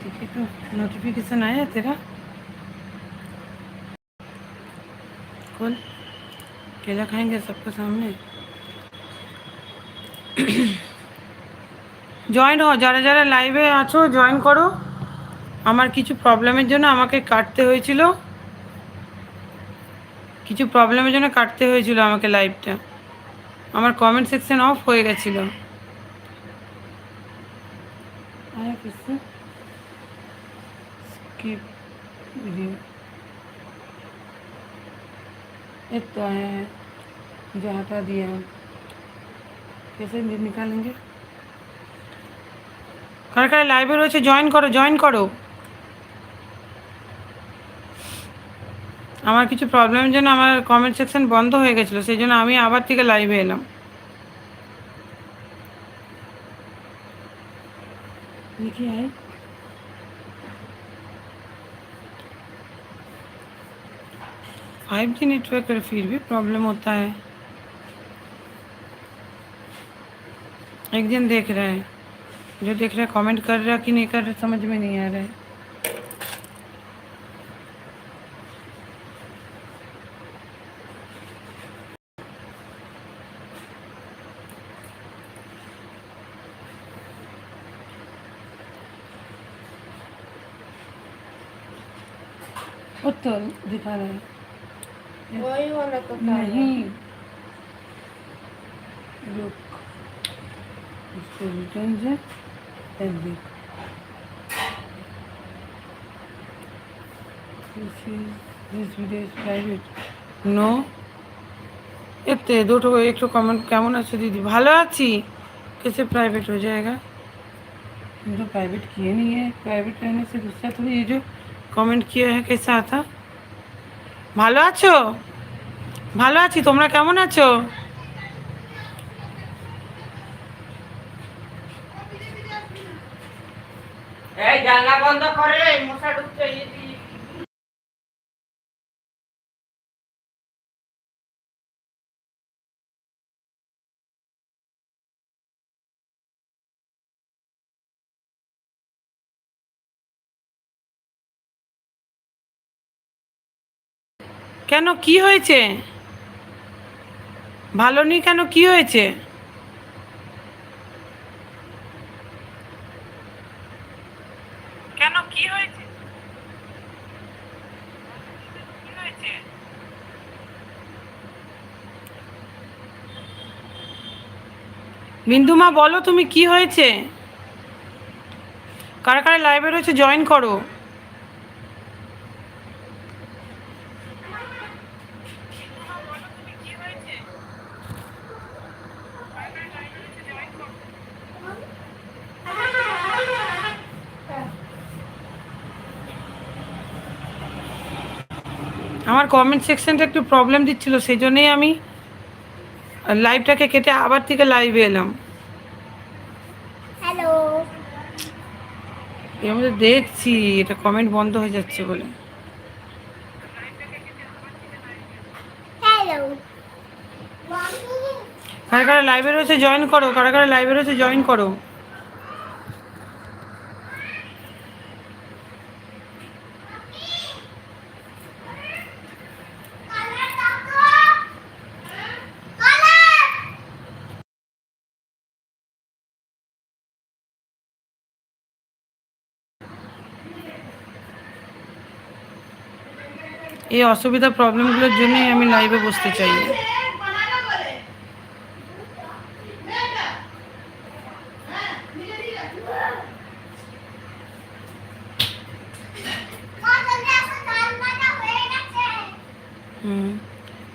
देखिए तो नोटिफिकेशन आया है तेरा खोल केला खाएंगे सबके सामने জয়েন হও যারা যারা লাইভে আছো জয়েন করো আমার কিছু প্রবলেমের জন্য আমাকে কাটতে হয়েছিল কিছু প্রবলেমের জন্য কাটতে হয়েছিল আমাকে লাইভটা আমার কমেন্ট সেকশন অফ হয়ে গেছিলো आया किससे वीडियो एक तो आया है जो हटा दिया है कैसे नि- निकालेंगे কার কার লাইভে রয়েছে জয়েন করো জয়েন করো আমার কিছু প্রবলেমের জন্য আমার কমেন্ট সেকশন বন্ধ হয়ে গেছিলো সেই জন্য আমি আবার থেকে লাইভে এলাম देखिए आए फाइव जी नेटवर्क पर फिर भी प्रॉब्लम होता है। एक दिन देख रहे हैं। जो देख रहे हैं कमेंट कर रहा कि नहीं कर रहा, समझ में नहीं आ रहा है। तो दिखा रहा है। वही वाला तो था नहीं रुक इसको रिटर्न से and देख this is this video is private no এতে দুটো একটু কমেন্ট কেমন আছে दीदी ভালো আছি कैसे प्राइवेट हो जाएगा हम तो प्राइवेट किए नहीं है प्राइवेट रहने से दूसरा थोड़ी ये जो কমেন্ট কিয়া হ্যাঁ कैसा आता ভালো আছো? ভালো আছি তোমরা কেমন আছো? এই জানলা বন্ধ করে মশা ঢুকছে কেন কি হয়েছে? ভালো নি কেন কি হয়েছে? কেন কি হয়েছে? বিন্দুমা বলো তুমি কি হয়েছে? কারা কারা লাইভে রয়েছে জয়েন করো। কমেন্ট সেকশনটা একটু প্রবলেম দিচ্ছিল সেই জন্যেই আমি লাইভটাকে কেটে আবার থেকে লাইভে এলাম। হ্যালো এর মধ্যে দেখছি এটা কমেন্ট বন্ধ হয়ে যাচ্ছে বলে। কারা কারা লাইভে রয়েছে জয়েন করো। কারা কারা লাইভে রয়েছে জয়েন করো। এই অসুবিধা প্রবলেমগুলোর জন্যই আমি লাইভে বসতে চাই।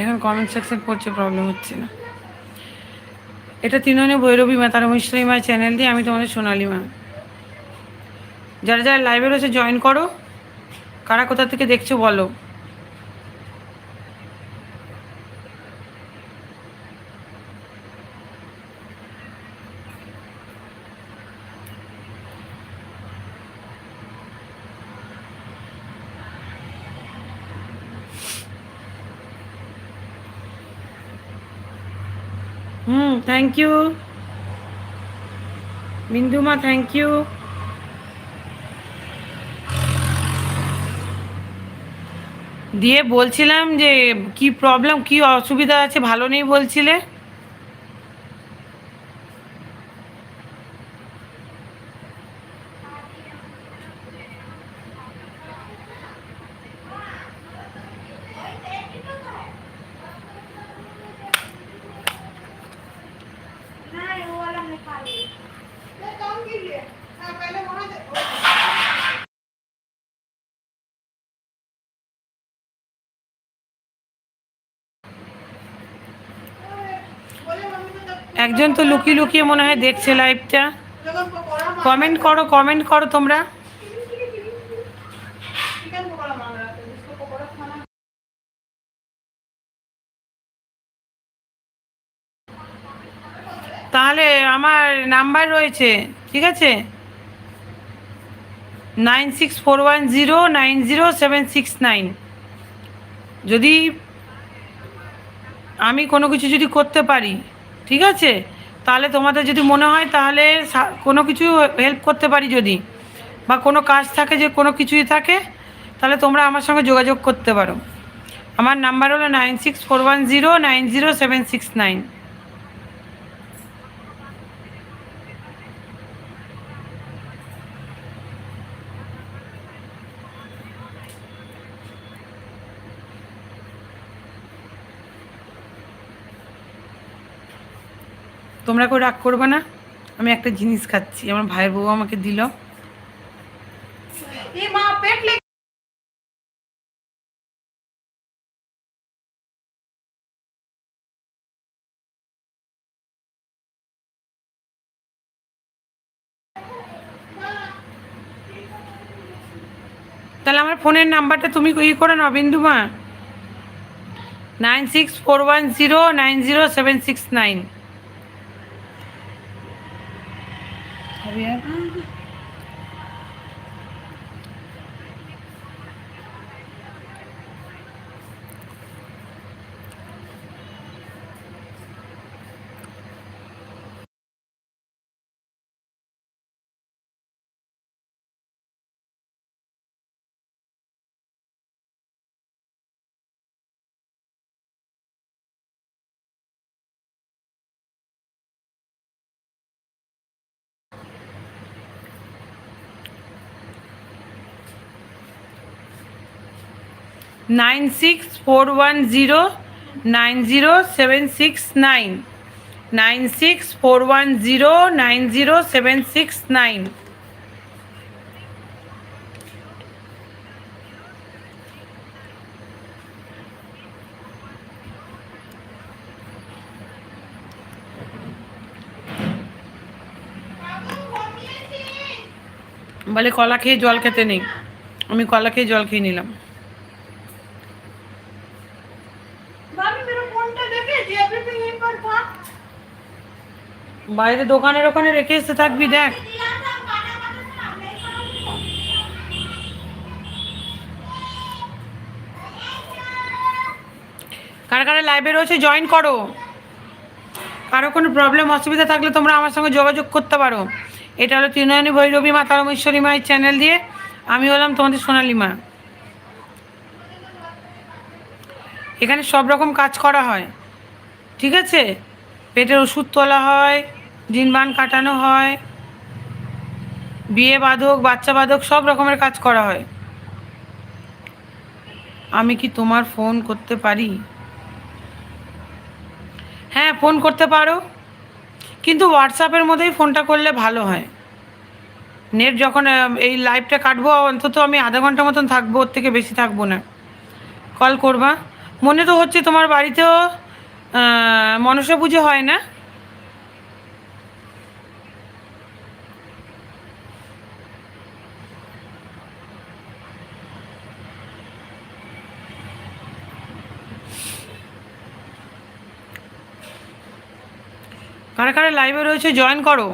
এখন কমেন্ট সেকশন পড়ছে প্রবলেম হচ্ছে না। এটা তিনজনে ভৈরবী মা, তারা মুসলিম চ্যানেল দিয়ে, আমি তোমাদের সোনালি মা। যারা যারা লাইভে রয়েছে জয়েন করো। কারা কোথা থেকে দেখছ, বলো। হুম থ্যাংক ইউ বিন্দুমা থ্যাংক ইউ দিয়ে বলছিলাম যে কি প্রবলেম কি অসুবিধা আছে, ভালো নেই বলছিলে? একজন তো লুকিয়ে লুকিয়ে মনে হয় দেখছে লাইভটা কমেন্ট করো কমেন্ট করো তোমরা। তাহলে আমার নাম্বার রয়েছে, ঠিক আছে? Nine six four one zero nine zero seven six nine যদি আমি কোনো কিছু যদি করতে পারি ঠিক আছে? তাহলে তোমাদের যদি মনে হয় তাহলে কোনো কিছু হেল্প করতে পারি যদি। বা কোনো কাজ থাকে যে কোনো কিছুই থাকে, তাহলে তোমরা আমার সঙ্গে যোগাযোগ করতে পারো। আমার নাম্বার হলো nine six four one zero nine zero seven six nine তোমরা কেউ রাগ করবে না। আমি একটা জিনিস খাচ্ছি। আমার ভাইয়ের বউ আমাকে দিল। তাহলে আমার ফোনের নাম্বারটা তুমি ইয়ে করে নাও বিন্দু মা। Nine six four one zero nine zero seven six nine. Yeah. Nine six four one zero nine zero seven six nine. Nine six four one zero nine zero seven six nine. বলে কলা খেয়ে জল খেতে নেই। আমি কলা খেয়ে জল খেয়ে নিলাম। বাইরে দোকানের ওখানে রেখে এসে থাকবি, দেখ। কারা কারা লাইভে রয়েছে জয়েন করো। কারও কোনো প্রবলেম অসুবিধা থাকলে তোমরা আমার সঙ্গে যোগাযোগ করতে পারো। এটা হলো তৃণয়নী ভৈরবী মা তারমেশ্বরী মায়ের চ্যানেল দিয়ে। আমি হলাম তোমাদের সোনালি মা। এখানে সব রকম কাজ করা হয়। ঠিক আছে? পেটের ওষুধ তোলা হয়। দিনবান কাটানো হয়, বিয়ে বাধক, বাচ্চা বাধক, সব রকমের কাজ করা হয়। আমি কি তোমার ফোন করতে পারি? হ্যাঁ ফোন করতে পারো। কিন্তু হোয়াটসঅ্যাপের মধ্যেই ফোনটা করলে ভালো হয়। নেট যখন এই লাইভটা কাটবো, অন্তত আমি আধা ঘণ্টা মতন থাকব, ওর থেকে বেশি থাকব না। কল করবা। মনে তো হচ্ছে তোমার বাড়িতেও মনসা পুজো হয় না? কারা কারা লাইভে রয়েছে জয়েন করো।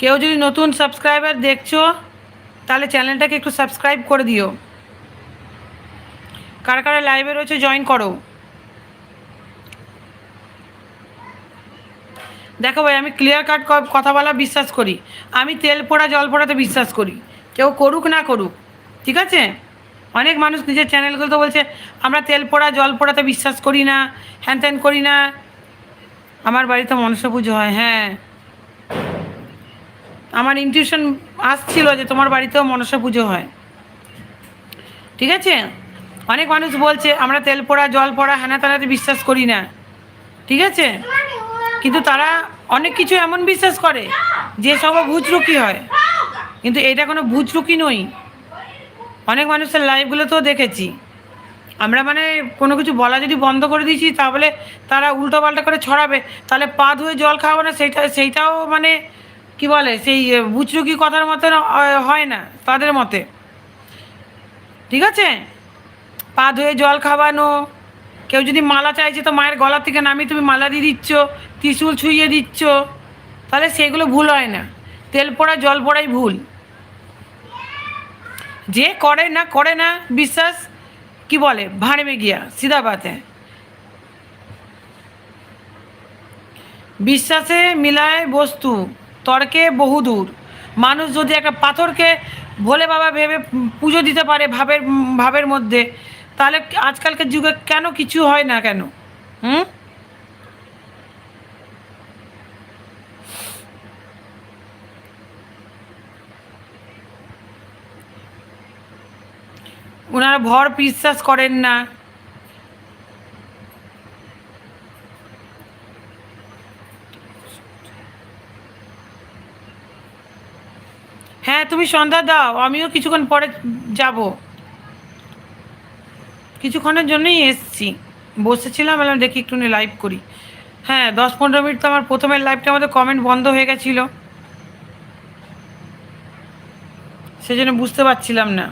কেউ যদি নতুন সাবস্ক্রাইবার দেখছ, তাহলে চ্যানেলটাকে একটু সাবস্ক্রাইব করে দিও। কারা কারা লাইভে রয়েছে জয়েন করো। দেখো ভাই, আমি ক্লিয়ার কাট কথা বলা বিশ্বাস করি। আমি তেল পোড়া, জল পোড়াতে বিশ্বাস করি। কেউ করুক না করুক, ঠিক আছে? অনেক মানুষ নিজের চ্যানেলগুলো তো বলছে, আমরা তেল পোড়া, জল পোড়াতে বিশ্বাস করি না, হ্যান ত্যান করি না। আমার বাড়িতে মনসা পুজো হয় হ্যাঁ। আমার ইনটিউশন আসছিল যে তোমার বাড়িতেও মনসা পুজো হয়। ঠিক আছে? অনেক মানুষ বলছে, আমরা তেল পোড়া, জল পোড়া, হ্যানা তানাতে বিশ্বাস করি না। ঠিক আছে? কিন্তু তারা অনেক কিছু এমন বিশ্বাস করে, যে সব ভুজরুকি হয়। কিন্তু এটা কোনো ভুজরুকি নই অনেক মানুষের লাইভগুলো তো দেখেছি। আমরা মানে কোনো কিছু বলা যদি বন্ধ করে দিয়েছি, তাহলে তারা উল্টো পাল্টা করে ছড়াবে। তাহলে পা ধুয়ে জল খাওয়াবো না সেইটা সেইটাও মানে কি বলে, সেই বুচরুকি কথার মতন হয় না তাদের মতে। ঠিক আছে? পা ধুয়ে জল খাওয়ানো, কেউ যদি মালা চাইছে তো মায়ের গলা থেকে নামিয়ে তুমি মালা দিয়ে দিচ্ছ, ত্রিশূল ছুঁয়ে দিচ্ছ, তাহলে সেগুলো ভুল হয় না। তেল পোড়া, জল পোড়াই ভুল। যে করে না করে না, বিশ্বাস, কি বলে ভাড়ে গিয়া, সিধা বাত। বিশ্বাসে মিলায় বস্তু, তর্কে বহুদূর মানুষ যদি একটা পাথরকে ভোলে বাবা ভেবে পুজো দিতে পারে ভাবের ভাবের মধ্যে, তাহলে আজকালকার যুগে কেন কিছু হয় না কেন? হুম? ওনারা ভর বিশ্বাস করেন না। হ্যাঁ তুমি সন্ধ্যা দাও, আমিও কিছুক্ষণ পরে যাব। কিছুক্ষণের জন্যই এসছি। বসেছিলাম, বললাম দেখি একটু লাইভ করি। হ্যাঁ দশ পনেরো মিনিট তো আমার প্রথমের লাইভটা আমাদের কমেন্ট বন্ধ হয়ে গেছিল। সেজন্য বুঝতে পারছিলাম না।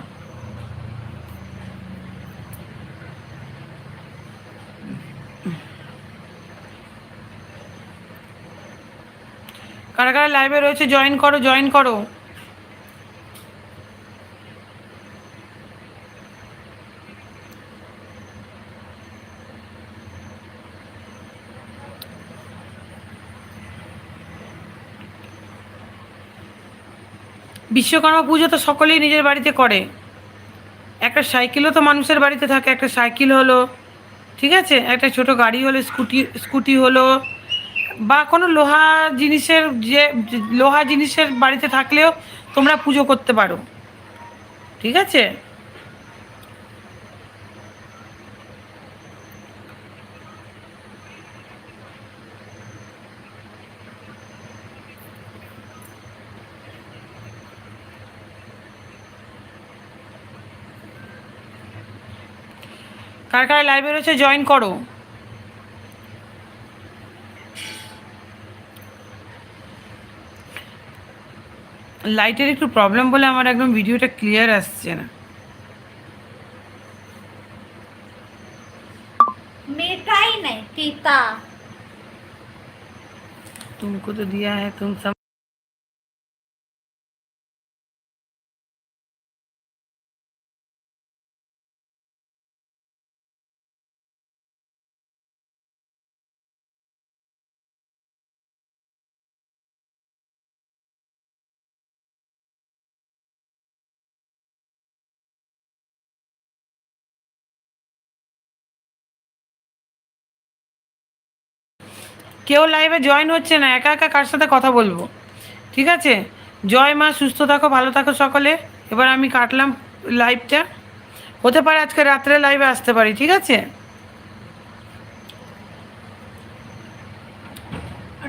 কারা কারা লাইভে রয়েছে জয়েন করো জয়েন করো। বিশ্বকর্মা পুজো তো সকলেই নিজের বাড়িতে করে। একটা সাইকেলও তো মানুষের বাড়িতে থাকে, একটা সাইকেল হলো, ঠিক আছে? একটা ছোট গাড়ি হলো, স্কুটি স্কুটি হলো বা কোনো লোহা জিনিসের যে লোহা জিনিসের বাড়িতে থাকলেও তোমরা পুজো করতে পারো। ঠিক আছে? কার কার লাইভে রয়েছে জয়েন করো। লাইটের একটু প্রবলেম বলে আমার একদম ভিডিওটা ক্লিয়ার আসছে না मिठाई नहीं तीता तुमको तो दिया है तुम सब কেউ লাইভে জয়েন হচ্ছে না, একা একা কার সাথে কথা বলব? ঠিক আছে? জয় মা, সুস্থ থাকো, ভালো থাকো সকলে। এবার আমি কাটলাম লাইভটা হতে পারে আজকে রাত্রে লাইভে আসতে পারি, ঠিক আছে?